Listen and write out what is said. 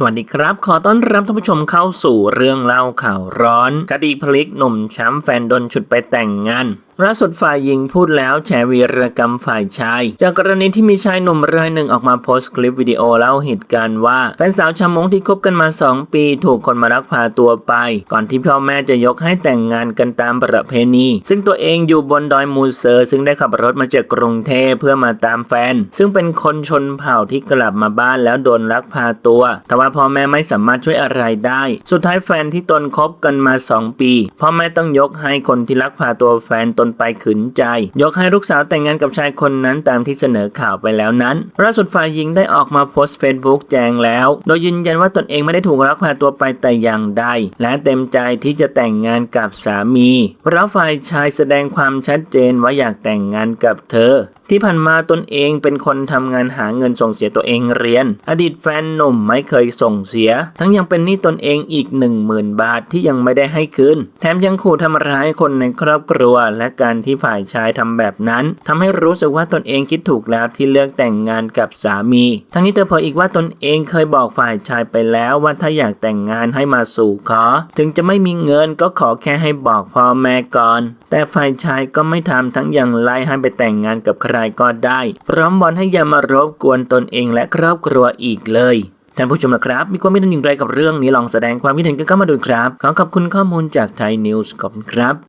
สวัสดีครับ ขอต้อนรับท่านผู้ชมเข้าสู่เรื่องเล่าข่าวร้อน คดีพลิกหนุ่มแชมป์แฟนโดนฉุดไปแต่งงาน ล่าสุดฝ่ายหญิงพูดแล้วแฉวีรกรรมฝ่ายชาย จากกรณีที่มีชายหนุ่มรายหนึ่งออกมาโพสต์คลิปวิดีโอเล่าเหตุการณ์ว่าแฟนสาวชาวมงที่คบกันมา 2 ปี ถูกคนมาลักพาตัวไป ก่อนที่พ่อแม่จะยกให้แต่งงานกันตามประเพณี ซึ่งตัวเองอยู่บนดอยมูเซอร์ ซึ่งได้ขับรถมาจากกรุงเทพเพื่อมาตามแฟน ซึ่งเป็นคนชนเผ่าที่กลับมาบ้านแล้วโดนลักพาตัว แต่ว่าพ่อแม่ไม่สามารถช่วยอะไรได้ สุดท้ายแฟนที่ตนคบกันมา 2 ปีพ่อแม่ต้องยกให้คนที่ลักพาตัวแฟนตนไปขืนใจ ยกให้ลูกสาวแต่งงานกับชายคนนั้นตามที่เสนอข่าวไปแล้วนั้นล่าสุดฝ่ายหญิงได้ออกมาโพสต์เฟซบุ๊กแจ้งแล้ว โดยยืนยันว่าตนเองไม่ได้ถูกลักพาตัวไปแต่อย่างใด และเต็มใจที่จะแต่งงานกับสามีเพราะฝ่ายชายแสดงความชัดเจนว่าอยากแต่งงานกับเธอ ที่ผ่านมาตนเองเป็นคนทำงานหาเงินส่งเสียตัวเองเรียน อดีตแฟนหนุ่มไม่เคยส่งเสีย ทั้งยังเป็นหนี้ตนเองอีก 1 0,000 บาทที่ยังไม่ได้ให้คืน แถมยังขู่ทำร้ายคนในครอบครัวและการที่ฝ่ายชายทำแบบนั้นทำให้รู้สึกว่าตนเองคิดถูกแล้วที่เลือกแต่งงานกับสามี ทั้งนี้เธอเผยอีกว่าตนเองเคยบอกฝ่ายชายไปแล้วว่าถ้าอยากแต่งงานให้มาสู่ขอ ถึงจะไม่มีเงินก็ขอแค่ให้บอกพ่อแม่ก่อน แต่ฝ่ายชายก็ไม่ทำทั้งยังไล่ให้ไปแต่งงานกับใครก็ได้ พร้อมบอลให้อย่ามารบกวนตนเองและครอบครัวอีกเลยท่านผู้ชมนะครับ มีความคิดเห็นอย่างไรกับเรื่องนี้ลองแสดงความคิดเห็นกันเข้ามาดูครับ ขอขอบคุณข้อมูลจากไทยนิวส์ขอบคุณครับ